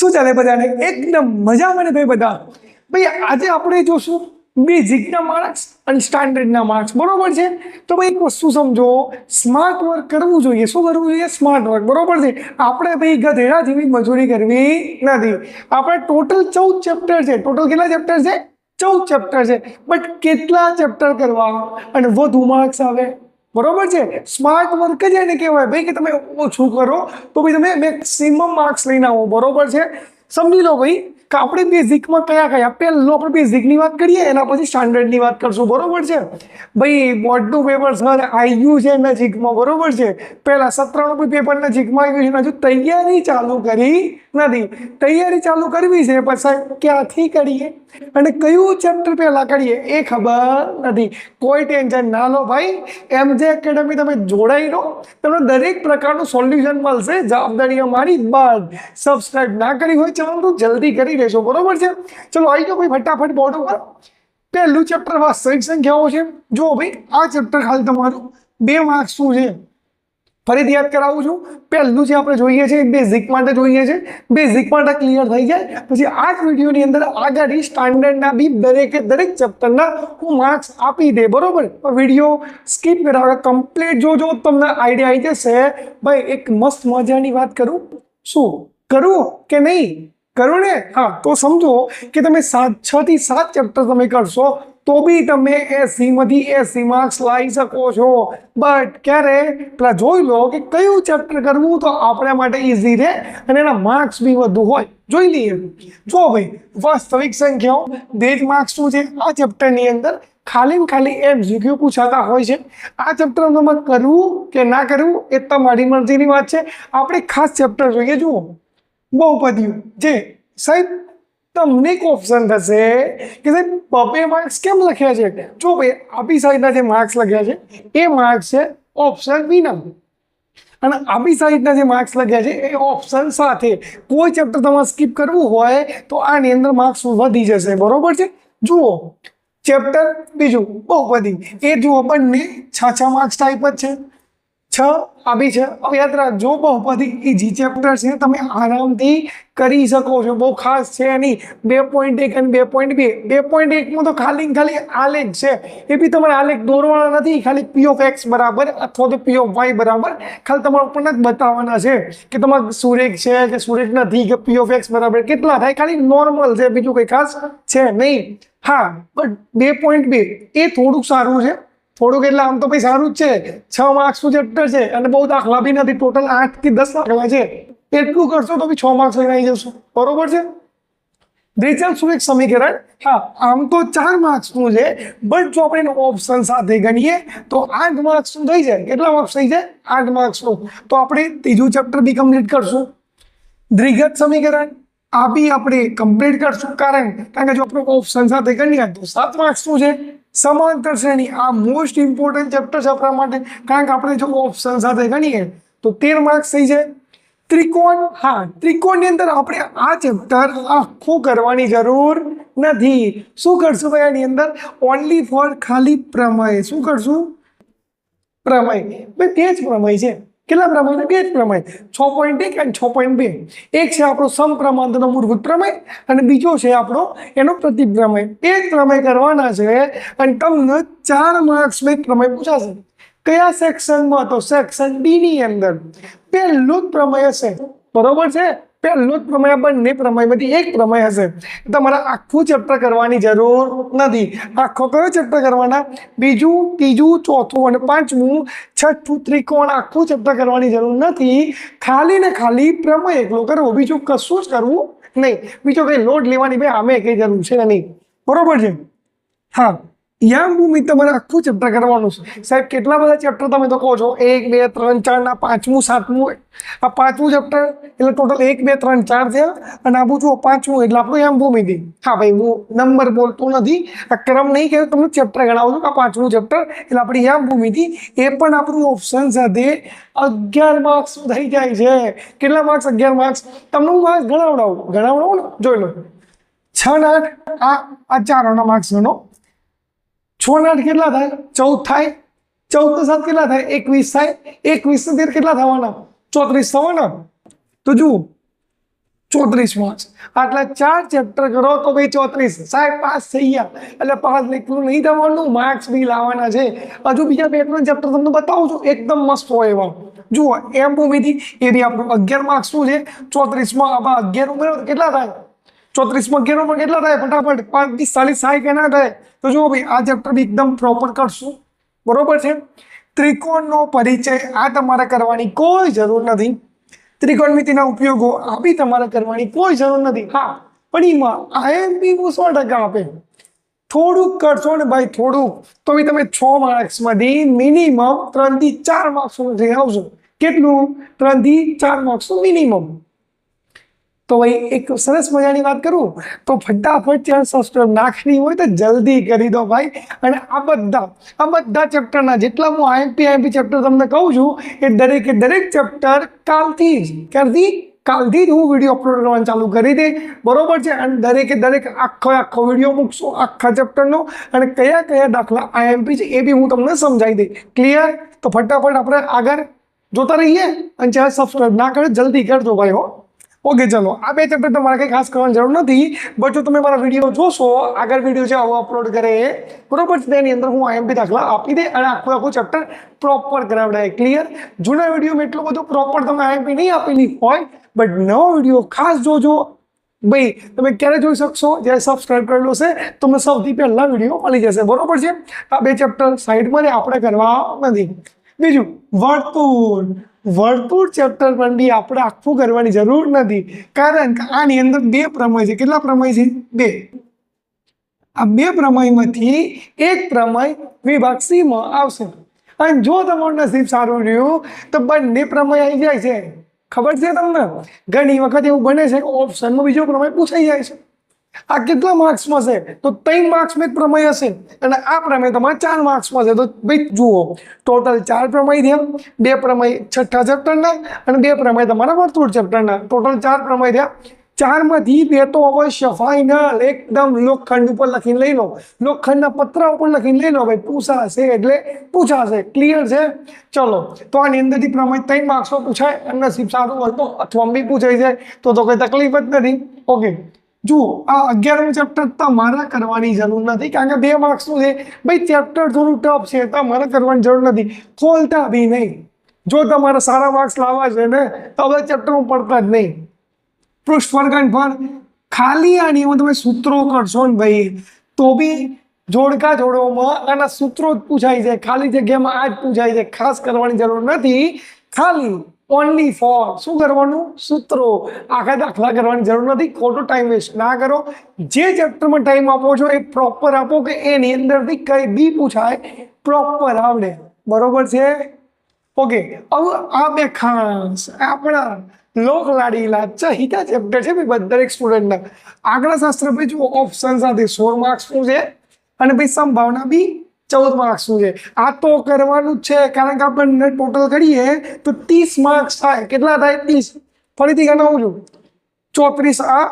શું ચાલે બધાને? એકદમ મજા મને ભાઈ બધા? ભાઈ, આજે આપણે જોશું બેઝિકના માર્ક્સ અને સ્ટાન્ડર્ડના માર્ક્સ બરોબર છે? તો ભાઈ, એક વસ્તુ સમજો સ્માર્ટ વર્ક કરવું જોઈએ. શું કરવું જોઈએ? સ્માર્ટ વર્ક બરોબર છે? આપણે ભાઈ ગધેડા જેવી મજૂરી કરવી નથી. આપણે ટોટલ ચૌદ ચેપ્ટર છે. ટોટલ કેટલા ચેપ્ટર છે? ચૌદ ચેપ્ટર છે. બટ કેટલા ચેપ્ટર કરવા? અને વધુ માર્ક્સ આવે? બરોબર છે? સ્માર્ટ વર્ક જ એને કહેવાય. ભાઈ, કે તમે ઓછું કરો, તો ભાઈ તમે મેક્સિમમ માર્ક્સ લઈને આવો. બરોબર છે? સમજી લો ભાઈ કે આપણે બેઝિકમાં કયા કયા? પહેલો આપણે બેઝિકની વાત કરીએ, એના પછી સ્ટાન્ડર્ડની વાત કરશું. બરોબર છે? ભાઈ બોર્ડનું પેપર સર આવ્યું છે નજીકમાં, બરોબર છે? પહેલાં સત્રનું પેપર નજીકમાં આવી ગયું છે, હજુ તૈયારી ચાલુ કરી નથી. તૈયારી ચાલુ કરવી છે સાહેબ, ક્યાંથી કરીએ? અને કયું ચેપ્ટર પહેલાં કરીએ? એ ખબર નથી. કોઈ ટેન્શન ના લો ભાઈ. એમ જે એકેડમી તમે જોડાઈ લો તમને દરેક પ્રકારનું સોલ્યુશન મળશે. જવાબદારી અમારી બાદ સબસ્ક્રાઈબ ના કરી હોય, ચાલો તો જલ્દી કરી લેશો બરોબર છે? ચલો આવી જાઓ ભાઈ, ફટાફટ બોર્ડ ઉપર. પહેલું ચેપ્ટર વાસ્તવિક સંખ્યાઓ છે. જો ભાઈ, આ ચેપ્ટર ખાલી તમારું બે માર્ક્સ શું છે? ફરીથી યાદ કરાવું છું. પહેલું જે આપણે જોઈએ છે બેઝિક માટે જોઈએ છે. બેઝિક માટે ક્લિયર થઈ જાય. પછી આ જ વિડીયોની અંદર આગળ સ્ટાન્ડર્ડના બી દરેકે દરેક ચેપ્ટરના હું માર્ક્સ આપી દે, બરોબર? વીડિયો સ્કીપ કરાવે કમ્પ્લીટ જોજો. તમને આઈડિયા આવી જશે. ભાઈ, એક મસ્ત મજાની વાત કરું. શું? કરું કે નહીં? કરું ને હા. તો સમજો કે તમે સાત છ થી સાત ચેપ્ટર તમે કરશો તો બી તમે એસીમાંથી એસી માર્ક્સ લાવી શકો છો. બટ ક્યારે? પેલા જોઈ લો કે કયું ચેપ્ટર કરવું તો આપણા માટે ઇઝી રહે અને એના માર્ક્સ બી વધુ હોય. જોઈ લઈએ. જો ભાઈ વાસ્તવિક સંખ્યાઓ દેજ માર્ક્સ શું છે? આ ચેપ્ટરની અંદર ખાલી ને ખાલી એમ જીક્યુ પૂછાતા હોય છે. આ ચેપ્ટર તમે કરવું કે ના કરવું એ તમારી મરજીની વાત છે. આપણે ખાસ ચેપ્ટર જોઈએ જુઓ. બહુપદીઓ. જે સાહેબ, તમને એક ઓપ્શન થશે કે સાહેબ, બબે માર્ક્સ કેમ લખ્યા છે? જો ભાઈ, આપી સાઈડના જે માર્ક્સ લખ્યા છે, એ માર્ક્સ છે ઓપ્શન બીના અને આપી સાઈડના જે માર્ક્સ લખ્યા છે, એ ઓપ્શન સાથે. કોઈ ચેપ્ટર તમારે સ્કીપ કરવું હોય, તો આની અંદર માર્ક્સ વધી જશે. બરોબર છે? જુઓ ચેપ્ટર બીજું, બહુપદી. એ જુઓ બંને છ છ માર્ક્સ ટાઈપ જ છે. છ આવી છે. હવે યાદ રાખજો બહુપદી ઇઝી ચેપ્ટર છે, તમે આરામથી કરી શકો છો. બહુ ખાસ છે નહીં. બે પોઈન્ટ એક અને બે પોઈન્ટ બે. બે પોઈન્ટ એકમાં તો ખાલી ને ખાલી આલેખ છે. એ બી તમારે આલેખ દોરવાના નથી. ખાલી પી ઓફ એક્સ બરાબર અથવા તો પી ઓફ વાય બરાબર. ખાલી તમારે આપણને જ બતાવવાના છે કે તમારે સુરેખ છે કે સુરેખ નથી કે પી ઓફ એક્સ બરાબર. કેટલા થાય? ખાલી નોર્મલ છે. બીજું કંઈ ખાસ છે નહીં. હા બટ બે પોઈન્ટ બે. એ થોડુંક સારું છે. થોડુંક એટલે આમ તો ભાઈ સારું જ છે. છ માર્ક્સનું ચેપ્ટર છે અને બહુ દાખલા બી નથી. ટોટલ આઠથી દસ દાખલા છે. એટલું કરશો તો બી છ માર્ક્સ લઈને આવી જશો. બરોબર છે? દ્વિચલ એક સમીકરણ? હા, આમ તો ચાર માર્ક્સનું છે. બટ જો આપણે ઓપ્શન સાથે ગણીએ, તો આઠ માર્ક્સનું થઈ જાય. કેટલા માર્ક્સ થઈ જાય? આઠ માર્ક્સનું તો આપણે ત્રીજું ચેપ્ટર બી કમ્પ્લીટ કરશું. દ્વિગત સમીકરણ? આ બી આપણે કમ્પ્લીટ કરશું. કારણ કારણ કે જો આપણે ઓપ્શન સાથે ગણીએ તો સાત માર્ક્સનું છે. સમાંતર શ્રેણી આ મોસ્ટ ઇમ્પોર્ટન્ટ ચેપ્ટર છે આપણા માટે. કારણ કે આપણે જો ઓપ્શન સાથે ગણીએ, તો તેર માર્ક્સ થઈ જાય. ત્રિકોણ, હા, ત્રિકોણની અંદર આપણે આ ચેપ્ટર આખું કરવાની જરૂર નથી. શું કરશું ભાઈ આની અંદર? ઓનલી ફોર ખાલી પ્રમેય. શું કરશું? પ્રમેય. ભાઈ, તે જ પ્રમેય છે. કેટલા પ્રમાણ બે જ પ્રમેય છ પોઈન્ટ એક અને છ પોઈન્ટ બે. એક છે આપણો સમપ્રમાણનો મૂળભૂત પ્રમેય અને બીજો છે આપણો એનો પ્રતિક પ્રમેય. એ જ પ્રમેય કરવાના છે અને તમને ચાર માર્ક્સ એક પ્રમેય પૂછાશે. કયા સેક્શનમાં તો સેક્શન બી ની અંદર. પહેલું જ પ્રમેય હશે બરોબર છે? પહેલું જ પ્રમેય બંને પ્રમેયમાંથી એક પ્રમેય હશે. તમારે આખું ચેપ્ટર કરવાની જરૂર નથી. આખો કયો ચેપ્ટર કરવાના? બીજું, ત્રીજું, ચોથું અને પાંચમું, છઠ્ઠું ત્રિકોણ આખું ચેપ્ટર કરવાની જરૂર નથી. ખાલી ને ખાલી પ્રમેય એકલો કરવો. બીજું કશું જ કરવું નહીં. બીજો કંઈ લોડ લેવાની ભાઈ આમે કંઈ જરૂર છે નહીં. બરોબર છે? હા. યામ ભૂમિ તમારે આખું ચેપ્ટર કરવાનું છે. સાહેબ, કેટલા બધા ચેપ્ટર તમે તો કહો છો? એક, બે, ત્રણ, ચાર ના પાંચમું, સાતમું આ પાંચમું ચેપ્ટર એટલે ટોટલ એક, બે, ત્રણ, ચાર થયા અને આ પૂછું પાંચમું એટલે આપણું યામ ભૂમિતિ હા ભાઈ, હું નંબર બોલતો નથી. આ ક્રમ નહીં કે તમને ચેપ્ટર ગણાવું છું આ પાંચમું ચેપ્ટર એટલે આપણી યામ ભૂમિતિ એ પણ આપણું ઓપ્શન સાથે અગિયાર માર્ક્સ થઈ જાય છે. કેટલા માર્ક્સ અગિયાર માર્ક્સ તમને હું માર્ક્સ ગણાવડાવું ગણાવડાવું ને? જોઈ લો. છ આઠ આ આ ચારોના માર્ક્સ ગણો. છ આઠ કેટલા થાય? ચૌદ થાય. ચૌદ સાત કેટલા થાય? એકવીસ થાય. એકવીસ તેર કેટલા થવાના? ચોત્રીસ થવાના? તો જુઓ ચોત્રીસ માર્ક્સ આટલા ચાર ચેપ્ટર કરો તો ભાઈ ચોત્રીસ. સાહેબ, પાસ થઈ ગયા. એટલે પાસ એટલું નહીં થવાનું માર્ક્સ બી લાવવાના છે. હજુ બીજા બે ત્રણ ચેપ્ટર તમને બતાવું છું. એકદમ મસ્ત હોય એવા. જુઓ એમ ભૂમિતિ એ બી આપણું અગિયાર માર્ક્સ શું છે? ચોત્રીસમાં અગિયાર ઉમેરો કેટલા થાય? ચોત્રીસમાં ઘેરો પણ કેટલા થાય? ફટાફટ પાંચથી ચાલીસ થાય કે ના થાય? તો જુઓ ભાઈ, આ ચેપ્ટર એકદમ પ્રોપર કરશું. બરોબર છે? ત્રિકોણનો પરિચય આ તમારે કરવાની કોઈ જરૂર નથી. ત્રિકોણમિતિના ઉપયોગો આ બી તમારે કરવાની કોઈ જરૂર નથી. હા, પણ એમાં આઈએમપી સો ટકા આપે. થોડુંક કરશો ને ભાઈ, થોડુંક. તો બી તમે છ માર્ક્સમાંથી મિનિમમ ત્રણથી ચાર માર્ક્સ સુધી આવશો કેટલું? ત્રણથી ચાર માર્ક્સનું મિનિમમ તો ભાઈ એક સરસ મજાની વાત કરું? તો ફટાફટ ચેનલ સબસ્ક્રાઇબ નાખવી હોય તો જલ્દી કરી દો ભાઈ. અને આ બધા આ બધા ચેપ્ટરના જેટલા હું આઈએમપી આઈએમપી ચેપ્ટર તમને કહું છું, એ દરેકે દરેક ચેપ્ટર કાલથી જ, ક્યારથી? કાલથી જ હું વીડિયો અપલોડ કરવાનું ચાલુ કરી દે. બરોબર છે? અને દરેકે દરેક આખો આખો વીડિયો મૂકશું, આખા ચેપ્ટરનો અને કયા કયા દાખલા આઈએમપી છે એ બી હું તમને સમજાવી દઈ ક્લિયર તો ફટાફટ આપણે આગળ જોતા રહીએ. અને ચેનલ સબસ્ક્રાઈબ ના કરે, જલ્દી કરજો ભાઈ, હો. ઓકે ચલો. આ બે ચેપ્ટર તમારે કંઈ ખાસ કરવાની જરૂર નથી બટ જો તમે મારા વીડિયો જોશો, આગળ વીડિયો છે આવો અપલોડ કરે એ બરોબર છે, તેની અંદર હું આઈએમપી દાખલા આપી દે અને આખું આખું ચેપ્ટર પ્રોપર કરાવડાય ક્લિયર જૂના વિડીયોમાં એટલું બધું પ્રોપર તમે આઈએમપી નહીં આપેલી હોય બટ નવો વીડિયો ખાસ જોજો. ભાઈ, તમે ક્યારે જોઈ શકશો? જ્યારે સબસ્ક્રાઇબ કરેલો છે તમને સૌથી પહેલા વીડિયો મળી જશે. બરોબર છે? આ બે ચેપ્ટર સાઈડમાં ને આપણે કરવા નથી. બીજું, વર્તુળ. વર્તુળ ચેપ્ટર પણ બી આપણે આખું કરવાની જરૂર નથી. કારણ કે આની અંદર બે પ્રમેય છે. કેટલા પ્રમેય છે? બે. આ બે પ્રમેયમાંથી એક પ્રમેય વિભાગ સીમાં આવશે. અને જો તમારું નસીબ સારું રહ્યું, તો બંને પ્રમેય આવી જાય છે. ખબર છે તમને? ઘણી વખત એવું બને છે કે ઓપ્શનમાં બીજો પ્રમેય પૂછાઈ જાય છે. આ કેટલા માર્ક્સમાં છે? તો ત્રણ માર્ક્સમાં જ પ્રમેય હશે. અને આ પ્રમેય તમારે ચાર માર્ક્સમાં છે. તો ભાઈ જુઓ. ટોટલ ચાર પ્રમેય થયા. બે પ્રમેય છઠ્ઠા ચેપ્ટરના અને બે પ્રમેય તમારા વર્તુળ ચેપ્ટરના ટોટલ ચાર પ્રમેય થયા. ચારમાંથી બે તો અવશ્ય ફાઇનલ એકદમ લોખંડ ઉપર લખીને લઈ લો. લોખંડના પતરા ઉપર લખીને લઈ લો ભાઈ. પૂછાશે એટલે પૂછાશે. ક્લિયર છે? ચલો. તો આની અંદરથી પ્રમેય ત્રણ માર્ક્સમાં પૂછાય. અને નસીબ સારું હોય તો અથવા બી પૂછાય જાય. તો તો કોઈ તકલીફ જ નથી. ઓકે જુઓ આ અગિયારમું ચેપ્ટર તમારે કરવાની જરૂર નથી, કારણ કે બે માર્ક્સનું છે. ભાઈ ચેપ્ટર થોડું ટફ છે તમારે કરવાની જરૂર નથી. ખોલતા બી નહીં. જો તમારે સારા માર્ક્સ લાવવા છે ને, તો બધા ચેપ્ટરમાં પડતા જ નહીં. પૃષ્ઠવર્ગણ પર. ખાલી આની અંદર તમે સૂત્રો કરશો ને ભાઈ, તો બી જોડકા જોડવામાં આના સૂત્રો જ પૂછાય છે. ખાલી જગ્યામાં આ જ પૂછાય છે. ખાસ કરવાની જરૂર નથી. ખાલી ઓનલી ફોર શું કરવાનું? સૂત્રો. આખા દાખલા કરવાની જરૂર નથી. ખોટો ટાઈમ વેસ્ટ ના કરો. જે ચેપ્ટરમાં ટાઈમ આપો છો, એ પ્રોપર આપો કે એની અંદરથી કઈ બી પૂછાય પ્રોપર આવડે. બરોબર છે? ઓકે હવે આ બે ખાસ, આપણા લોક લાડીલા ચહિતા ચેપ્ટર છે ભાઈ દરેક સ્ટુડન્ટના આંકડા શાસ્ત્ર ભાઈ જુઓ ઓપ્શન સાથે સોળ માર્ક્સનું છે? અને ભાઈ સંભાવના બી ચૌદ માર્ક્સનું છે આ તો કરવાનું જ છે કારણ કે આપણે ટોટલ કરીએ તો ત્રીસ માર્ક્સ થાય કેટલા થાય ત્રીસ ફરીથી ગણાવું છું ચોત્રીસ આ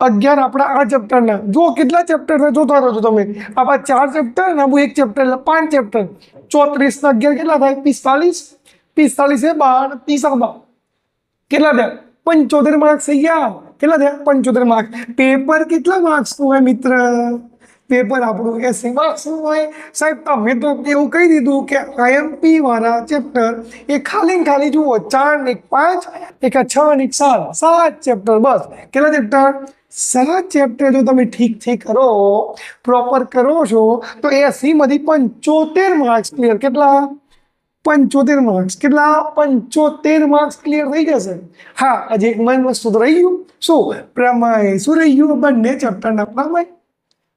અગિયાર આપણા આ ચેપ્ટરના જો કેટલા ચેપ્ટર છે જોતા રહો છો તમે આપણા ચાર ચેપ્ટર ને આવું એક ચેપ્ટર એટલે પાંચ ચેપ્ટર ચોત્રીસ ને અગિયાર કેટલા થાય પિસ્તાલીસ પિસ્તાલીસ એ બાર ત્રીસ બાર કેટલા થયા પંચોતેર માર્ક્સ થઈ ગયા કેટલા થયા પંચોતેર માર્ક્સ પેપર કેટલા માર્ક્સનું હોય મિત્ર પેપર આપણું એસીમાં શું હોય. સાહેબ, તમે તો એવું કહી દીધું કે આઈએમપી વાળા ચેપ્ટર એ ખાલી ખાલી જુઓ, ચાર ને પાંચ, એક છ ને સાત. સાત ચેપ્ટર બસ. કેટલા ચેપ્ટર સાત ચેપ્ટર જો તમે ઠીકથી કરો પ્રોપર કરો છો, તો એસીમાંથી પંચોતેર માર્ક્સ ક્લિયર કેટલા? પંચોતેર માર્ક્સ કેટલા? પંચોતેર માર્ક્સ ક્લિયર થઈ જશે. હા આજે એક મન વસ્તુ રહી ગયું. શું? પ્રમાય શું રહી ગયું? બંને ચેપ્ટરના પ્રમેય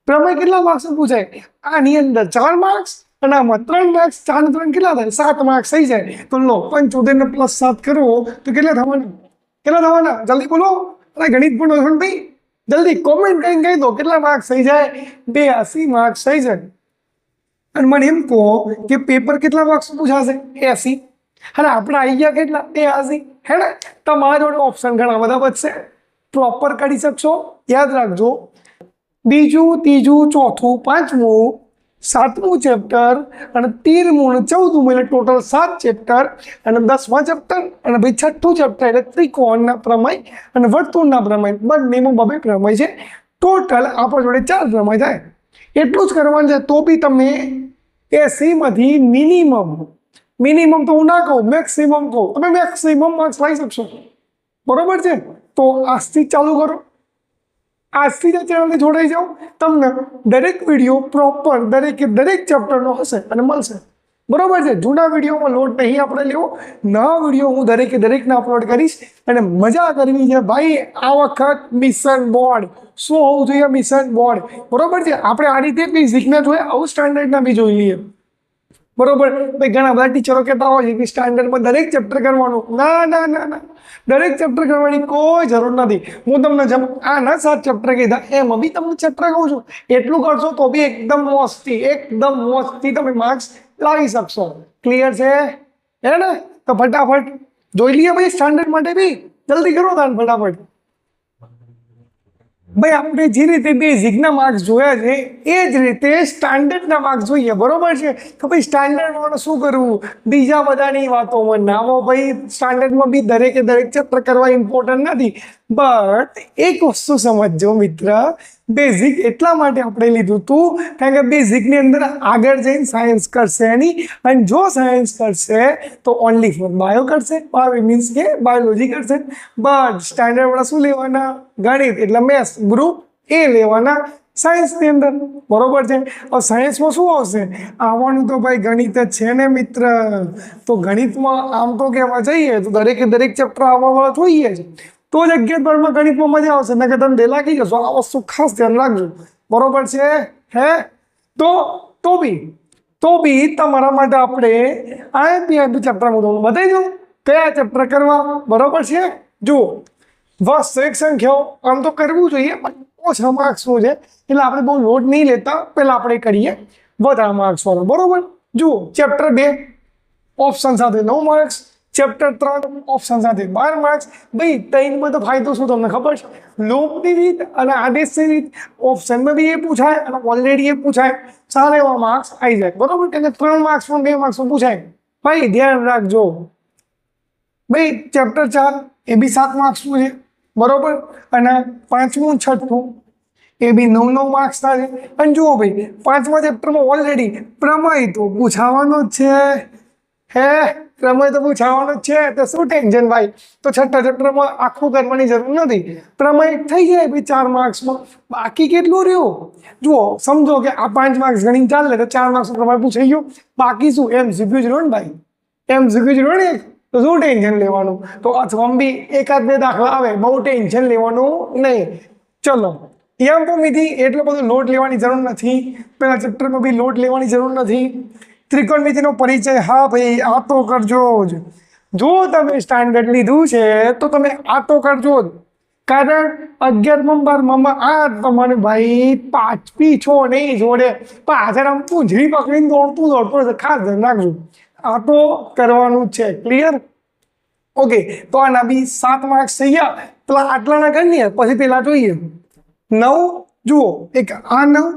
પ્રમેય કેટલા માર્ક્સ પૂછાય? આની અંદર ચાર માર્ક્સ અને આમાં ત્રણ માર્ક્સ ચાર ત્રણ કેટલા થાય? સાત માર્ક્સ થઈ જાય. તો લો પંચોતેર ને પ્લસ સાત કરવો તો કેટલા થવાના? કેટલા થવાના? જલ્દી બોલો. અરે ગણિત પણ હોય ભાઈ? જલ્દી કોમેન્ટ કરીને કહી દો, કેટલા માર્ક્સ થઈ જાય? બે એસી માર્ક્સ થઈ જાય. અને મને એમ કહો કે પેપર કેટલા માર્ક્સ પૂછાશે? એસી. અને આપણે આવી ગયા કેટલા? એસી હે ને તમારા જોડે ઓપ્શન ઘણા બધા બચશે પ્રોપર કરી શકશો. યાદ રાખજો બીજું, ત્રીજું, ચોથું, પાંચમું, સાતમું ચેપ્ટર અને તેરમું અને ચૌદમું એટલે ટોટલ સાત ચેપ્ટર અને દસમા ચેપ્ટર અને ભાઈ છઠ્ઠું ચેપ્ટર એટલે ત્રિકોણના પ્રમેય અને વર્તુળના પ્રમેય. બંનેમાં બબે પ્રમેય છે. ટોટલ આપણા જોડે ચાર પ્રમેય થાય. એટલું જ કરવાનું છે, તો બી તમે એસીમાંથી મિનિમમ મિનિમમ તો હું ના કહું મેક્સિમમ કહું. તમે મેક્સિમમ માર્ક્સ લાવી શકશો. બરોબર છે? તો આજથી ચાલુ કરો. આજથી જ ચેનલને જોડાઈ જાઓ. તમને દરેક વીડિયો પ્રોપર દરેકે દરેક ચેપ્ટરનો હશે અને મળશે. બરોબર છે? જૂના વિડીયોમાં લોટ નહીં આપણે લેવો. નવા વીડિયો હું દરેકે દરેકને અપલોડ કરીશ અને મજા કરવી છે. ભાઈ, આ વખત મિશન બોર્ડ શું હોવું જોઈએ? મિશન બોર્ડ બરોબર છે? આપણે આ રીતે બી શીખના જોઈએ આવું સ્ટાન્ડર્ડના બી જોઈ લઈએ. બરોબર? ભાઈ ઘણા બધા ટીચરો કહેતા હોય છે કે સ્ટાન્ડર્ડમાં દરેક ચેપ્ટર કરવાનું. ના ના ના ના. દરેક ચેપ્ટર કરવાની કોઈ જરૂર નથી. હું તમને જેમ આના સાત ચેપ્ટર કીધા, એમ બી તમને ચેપ્ટર કહું છું. એટલું કરશો તો બી એકદમ મોસ્ટથી એકદમ મોસ્ટથી તમે માર્ક્સ લાવી શકશો. ક્લિયર છે? હે ને? તો ફટાફટ જોઈ લઈએ ભાઈ સ્ટાન્ડર્ડ માટે બી. જલ્દી કરો તાન ફટાફટ. ભાઈ, આપણે જે રીતે બેઝિકના માર્ક્સ જોયા છે, એ જ રીતે સ્ટાન્ડર્ડના માર્ક્સ જોઈએ, બરોબર છે? કે ભાઈ સ્ટાન્ડર્ડમાં શું કરવું? બીજા બધાની વાતોમાં નામો ભાઈ સ્ટાન્ડર્ડમાં બી દરેકે દરેક ચેપ્ટર કરવા ઇમ્પોર્ટન્ટ નથી. બટ એક વસ્તુ સમજજો મિત્ર બેઝિક એટલા માટે આપણે લીધું હતું કારણ કે બેઝિકની અંદર આગળ જઈને સાયન્સ કરશે એની અને જો સાયન્સ કરશે, તો ઓનલી ફોર બાયો કરશે. બાયો મીન્સ કે બાયોલોજી કરશે. બટ સ્ટાન્ડર્ડવાળા શું લેવાના? ગણિત. એટલે મેથ્સ ગ્રુપ એ લેવાના સાયન્સની અંદર. બરોબર છે? હવે સાયન્સમાં શું આવશે? આવવાનું તો ભાઈ ગણિત જ છે ને મિત્ર. તો ગણિતમાં આમ તો કહેવા જઈએ તો દરેકે દરેક ચેપ્ટર આવવાવાળા જોઈએ છે તો જ અગિયારમાં ગણિતમાં મજા આવશે. ને કે તમે બે લાગી જશો આ વસ્તુ ખાસ ધ્યાન રાખજો. બરોબર છે? હે? તો તો બી તો બી તમારા માટે આપણે આઈપીઆઈપી આઈપી ચેપ્ટર હું તમને બતાવી દઉં. કયા ચેપ્ટર કરવા? બરોબર છે? જુઓ. વાસ્તવિક સંખ્યાઓ. આમ તો કરવું જોઈએ, પણ ઓછા માર્ક્સનું છે. એટલે આપણે બહુ નોટ નહીં લેતા. પહેલાં આપણે કરીએ વધારે માર્ક્સ વાળો. બરોબર? જુઓ ચેપ્ટર બે. ઓપ્શન સાથે નવ માર્ક્સ ચેપ્ટર ત્રણ ઓપ્શન સાથે બાર માર્ક્સ ભાઈ ત્રણમાં તો ફાયદો શું તમને ખબર છે? લોપની રીત અને આદેશની રીત ઓપ્શનમાં બી એ પૂછાય અને ઓલરેડી એ પૂછાય. સારા એવા માર્ક્સ આવી જાય. બરોબર? કે ત્રણ માર્ક્સમાં બે માર્ક્સ પૂછાય. ભાઈ, ધ્યાન રાખજો. ભાઈ ચેપ્ટર ચાર એ બી સાત માર્ક્સનું છે. બરોબર? અને પાંચમું, છઠ્ઠું એ બી નવ નવ માર્ક્સના છે. અને જુઓ ભાઈ, પાંચમા ચેપ્ટરમાં ઓલરેડી પ્રમાણિત પૂછાવાનો જ છે. હે પ્રમેય તો પૂછાવાનો જ છે, તો શું ટેન્શન ભાઈ? તો છઠ્ઠા ચેપ્ટરમાં આખું કરવાની જરૂર નથી. પ્રમેય થઈ જાય ભાઈ ચાર માર્ક્સમાં બાકી કેટલું રહ્યું? જુઓ, સમજો કે આ પાંચ માર્ક્સ ગણી ચાલે તો ચાર માર્ક્સ પ્રમાણે પૂછાઈ ગયું. બાકી શું? એમ શીખ્યું જ રહ્યો ને ભાઈ? એમ શીખ્યું જ રહ્યો ને તો શું ટેન્શન લેવાનું? તો અથવા બી એકાદ બે દાખલા આવે, બહુ ટેન્શન લેવાનું નહીં. ચલો એમ તો મીધી એટલો બધો લોટ લેવાની જરૂર નથી. પહેલાં ચેપ્ટરમાં બી લોટ લેવાની જરૂર નથી. ત્રિકોણમિતિનો પરિચય, હા ભાઈ આ તો કરજો જ. જો તમે સ્ટાન્ડર્ડ લીધું છે, તો તમે આ તો કરજો જ. કારણ અગિયારમાં બારમાં આ તમારે ભાઈ પાછપી છો નહીં જોડે. પાછળ આમ પૂંછડી પકડીને દોડતું દોડતું રહેશે ખાસ ધ્યાન રાખજો. આ તો કરવાનું છે ક્લિયર ઓકે તો આના બી સાત માર્ક્સ થઈ ગયા. પેલા આટલાના કરીએ પછી પેલા જોઈએ. નવ, જુઓ, એક આ નવ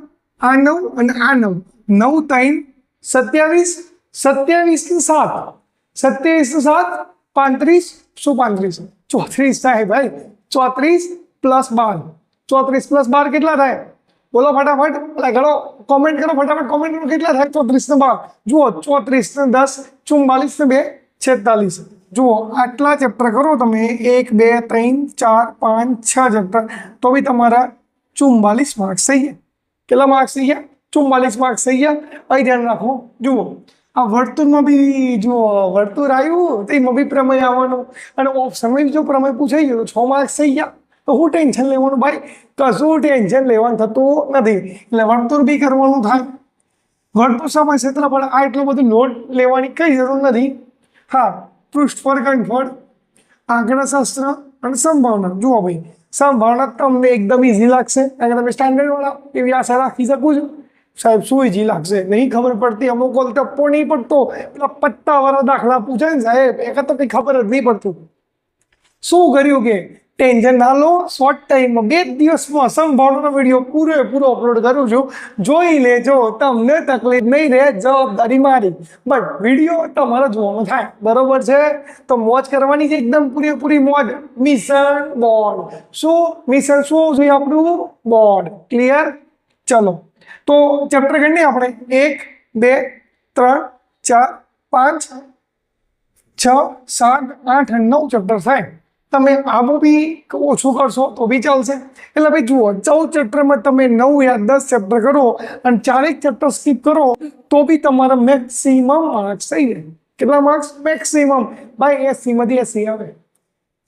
આ નવ અને આ નવ. નવ, ત્રણ સત્યાવીસ સત્યાવીસ ને સાત સત્યાવીસ ને સાત પાંત્રીસ શું પાંત્રીસ ચોત્રીસ થાય ભાઈ ચોત્રીસ પ્લસ બાર ચોત્રીસ પ્લસ બાર કેટલા થાય બોલો ફટાફટ એટલે ઘણો કોમેન્ટ કરો ફટાફટ કોમેન્ટ કરો કેટલા થાય ચોત્રીસ ને બાર જુઓ ચોત્રીસ ને દસ ચુમ્માલીસ ને બે છેતાલીસ જુઓ આટલા ચેપ્ટર કરો તમે એક બે ત્રણ ચાર પાંચ છ ચેપ્ટર તો બી તમારા ચુમ્માલીસ માર્ક્સ થઈ ગયા કેટલા માર્ક્સ થઈ ગયા ચુમ્માલીસ માર્ક્સ થઈ ગયા. અહીં ધ્યાન રાખો. જુઓ, આ વર્તુળમાં બી જુઓ, વર્તુળ આવ્યું તો એમાં બી પ્રમેય આવવાનો. અને સમય જો પ્રમેય પૂછાઈ ગયો તો છ માર્ક્સ થઈ ગયા. તો હું ટેન્શન લેવાનું ભાઈ? કશું ટેન્શન લેવાનું થતું નથી. એટલે વર્તુળ બી કરવાનું થાય. વર્તુળ સમય ક્ષેત્રફળ આ એટલું બધું નોટ લેવાની કઈ જરૂર નથી. હા, પૃષ્ઠ પર કંઠફળ આંકડાશાસ્ત્ર અને સંભાવના. જુઓ ભાઈ, સંભાવના તમને એકદમ ઇઝી લાગશે. કારણ કે તમે સ્ટાન્ડર્ડવાળા એવી આશા રાખી શકું છું. સાહેબ, શું ઇઝી લાગશે? નહીં ખબર પડતી, અમુક વાર ટપ્પો નહીં પડતો. પેલા પત્તાવાળા દાખલા પૂછાય ને સાહેબ, એ તો કંઈ ખબર જ નહીં પડતું. શું કર્યું કે? ટેન્શન ના લો શોર્ટ ટાઈમમાં બે દિવસમાં સંભાળવાનો વીડિયો પૂરેપૂરો અપલોડ કરું છું. જોઈ લેજો, તમને તકલીફ નહીં રહે, જવાબદારી મારી. બટ વીડિયો તમારે જોવાનો થાય. બરોબર છે? તો મોજ કરવાની છે એકદમ પૂરેપૂરી મોજ. મિશન બોર્ડ શું? મિશન શું જોઈએ આપણું? બોર્ડ ક્લિયર ચલો. તો ચેપ્ટર ગણીએ આપણે. એક, બે, ત્રણ, ચાર, પાંચ, છ, સાત, આઠ, નવ ચેપ્ટર થાય. તમે આમાં બી ઓછું કરશો તો બી ચાલશે. એટલે ભાઈ જુઓ, ચૌદ ચેપ્ટરમાં તમે નવ યા દસ ચેપ્ટર કરો અને ચારેક ચેપ્ટર સ્કીપ કરો તો બી તમારા મેક્સિમમ માર્ક્સ થઈ જાય. કેટલા માર્ક્સ મેક્સિમમ ભાઈ એસીમાંથી એસી આવે.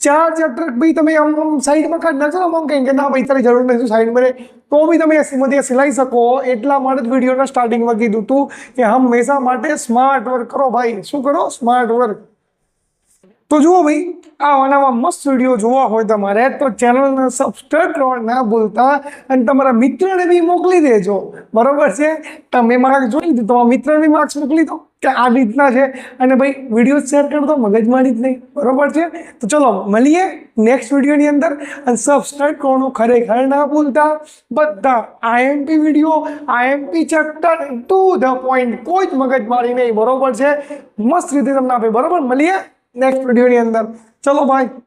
ચાર ચેપ્ટર ભાઈ તમે આમ આમ સાઈડમાં કાઢ નાખો આમ કંઈ કે ના ભાઈ, તારી જરૂર નથી સાઈડમાં રહે તો બી તમે એસીમાંથી સિલાઈ લઈ શકો. એટલા માટે જ વિડીયોના સ્ટાર્ટિંગમાં કીધું હતું કે હંમેશા માટે સ્માર્ટ વર્ક કરો ભાઈ. શું કરો? સ્માર્ટ વર્ક તો જુઓ ભાઈ આવાના મસ્ત વીડિયો જોવા હોય તમારે, તો ચેનલને સબસ્ક્રાઈબ કરવા ના ભૂલતા અને તમારા મિત્રને બી મોકલી દેજો. બરોબર છે? તમે માર્ક્સ જોઈ દીધું તમારા મિત્રને માર્ક્સ મોકલી દો કે આ રીતના છે. અને ભાઈ વીડિયો શેર કરતો મગજમારી જ નહીં. બરાબર છે? તો ચલો, મળીએ નેક્સ્ટ વિડીયોની અંદર. અને સબસ્ક્રાઈબ કરવાનું ખરેખર ના ભૂલતા. બધા IMP video IMP chapter to the point કોઈ જ મગજમારી નહીં. બરાબર છે? મસ્ત રીતે તમને આપે. બરાબર? મળીએ. નેક્સ્ટ વિડીયોની અંદર. ચલો બાય